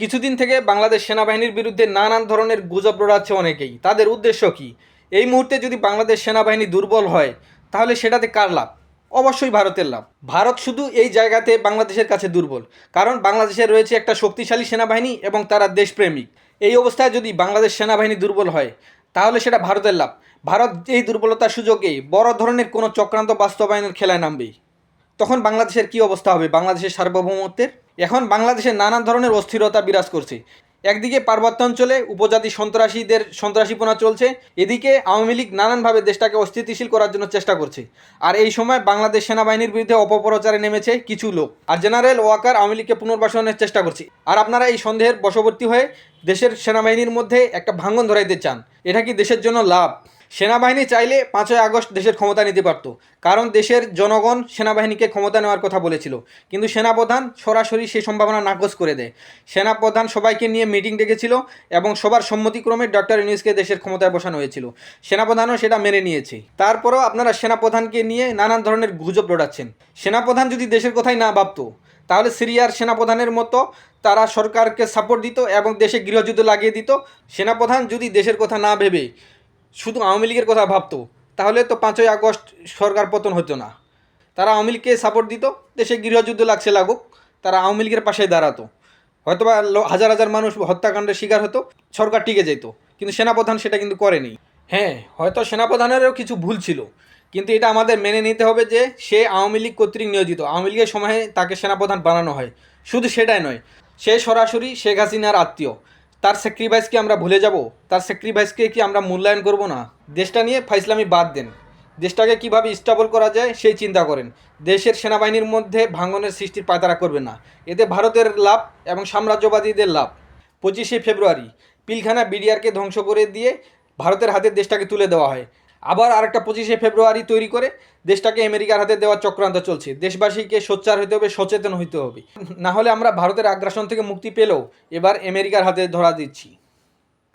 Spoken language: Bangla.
কিছুদিন থেকে বাংলাদেশ সেনাবাহিনীর বিরুদ্ধে নানান ধরনের গুজব রড়াচ্ছে অনেকেই। তাদের উদ্দেশ্য কি? এই মুহূর্তে যদি বাংলাদেশ সেনাবাহিনী দুর্বল হয়, তাহলে সেটাতে কার লাভ? অবশ্যই ভারতের লাভ। ভারত শুধু এই জায়গাতে বাংলাদেশের কাছে দুর্বল, কারণ বাংলাদেশে রয়েছে একটা শক্তিশালী সেনাবাহিনী এবং তারা দেশপ্রেমিক। এই অবস্থায় যদি বাংলাদেশ সেনাবাহিনী দুর্বল হয়, তাহলে সেটা ভারতের লাভ। ভারত এই দুর্বলতার সুযোগে বড় ধরনের কোনো চক্রান্ত বাস্তবায়নের খেলায় নামবেই। তখন বাংলাদেশের কি অবস্থা হবে? বাংলাদেশের সার্বভৌমত্বের? এখন বাংলাদেশে নানান ধরনের অস্থিরতা বিরাজ করছে। একদিকে পার্বত্যাঞ্চলে উপজাতি সন্ত্রাসীদের সন্ত্রাসীপনা চলছে, এদিকে আওয়ামী লীগ নানানভাবে দেশটাকে অস্থিতিশীল করার জন্য চেষ্টা করছে। আর এই সময় বাংলাদেশ সেনাবাহিনীর বিরুদ্ধে অপপ্রচারে নেমেছে কিছু লোক। আর জেনারেল ওয়াকার আওয়ামী লীগকে পুনর্বাসনের চেষ্টা করছে। আর আপনারা এই সন্দেহের বশবর্তী হয়ে দেশের সেনাবাহিনীর মধ্যে একটা ভাঙন ধরাইতে চান। এটা কি দেশের জন্য লাভ? সেনাবাহিনী চাইলে পাঁচই আগস্ট দেশের ক্ষমতা নিতে পারত, কারণ দেশের জনগণ সেনাবাহিনীকে ক্ষমতা নেওয়ার কথা বলেছিল। কিন্তু সেনাপ্রধান সরাসরি সেই সম্ভাবনা নাকচ করে দেয়। সেনাপ্রধান সবাইকে নিয়ে মিটিং ডেকেছিল এবং সবার সম্মতিক্রমে ডক্টর ইউনুসকে দেশের ক্ষমতায় বসানো হয়েছিল। সেনাপ্রধানও সেটা মেনে নিয়েছে। তারপরও আপনারা সেনাপ্রধানকে নিয়ে নানান ধরনের গুজব রটাচ্ছেন। সেনাপ্রধান যদি দেশের কথাই না ভাবতো, তাহলে সিরিয়ার সেনাপ্রধানের মতো তারা সরকারকে সাপোর্ট দিত এবং দেশে গৃহযুদ্ধ লাগিয়ে দিত। সেনাপ্রধান যদি দেশের কথা না ভেবে শুধু আওয়ামী লীগের কথা ভাবতো, তাহলে তো পাঁচই আগস্ট সরকার পতন হতো না। তারা আওয়ামী লীগকে সাপোর্ট দিত, দেশে গৃহযুদ্ধ লাগছে লাগুক, তারা আওয়ামী লীগের পাশে দাঁড়াতো। হয়তোবা হাজার হাজার মানুষ হত্যাকাণ্ডের শিকার হতো, সরকার টিকে যেত, কিন্তু সেনাপ্রধান সেটা কিন্তু করেনি। হ্যাঁ হয়তো সেনাপ্রধানেরও কিছু ভুল ছিল, কিন্তু এটা আমাদের মেনে নিতে হবে যে সে আওয়ামী লীগ কর্তৃক নিয়োজিত। আওয়ামী লীগের সময়ে তাকে সেনাপ্রধান বানানো হয়। শুধু সেটাই নয়, সে সরাসরি শেখ হাসিনার আত্মীয়। তার স্যাক্রিফাইসকে আমরা ভুলে যাব? তার স্যাক্রিফাইসকে কি আমরা মূল্যায়ন করব না? দেশটা নিয়ে ফাইসলামি বাদ দেন। দেশটাকে কীভাবে স্টাবল করা যায় সেই চিন্তা করেন। দেশের সেনাবাহিনীর মধ্যে ভাঙনের সৃষ্টির পায়তারা করবে না। এতে ভারতের লাভ এবং সাম্রাজ্যবাদীদের লাভ। পঁচিশে ফেব্রুয়ারি, পিলখানা বিডিআরকে ধ্বংস করে দিয়ে ভারতের হাতে দেশটাকে তুলে দেওয়া হয়। আবার আর একটা পঁচিশে ফেব্রুয়ারি তৈরি করে দেশটাকে আমেরিকার হাতে দেওয়ার চক্রান্ত চলছে। দেশবাসীকে সোচ্চার হতে হবে, সচেতন হতে হবে। না হলে আমরা ভারতের আগ্রাসন থেকে মুক্তি পেলেও এবার আমেরিকার হাতে ধরা দিচ্ছি।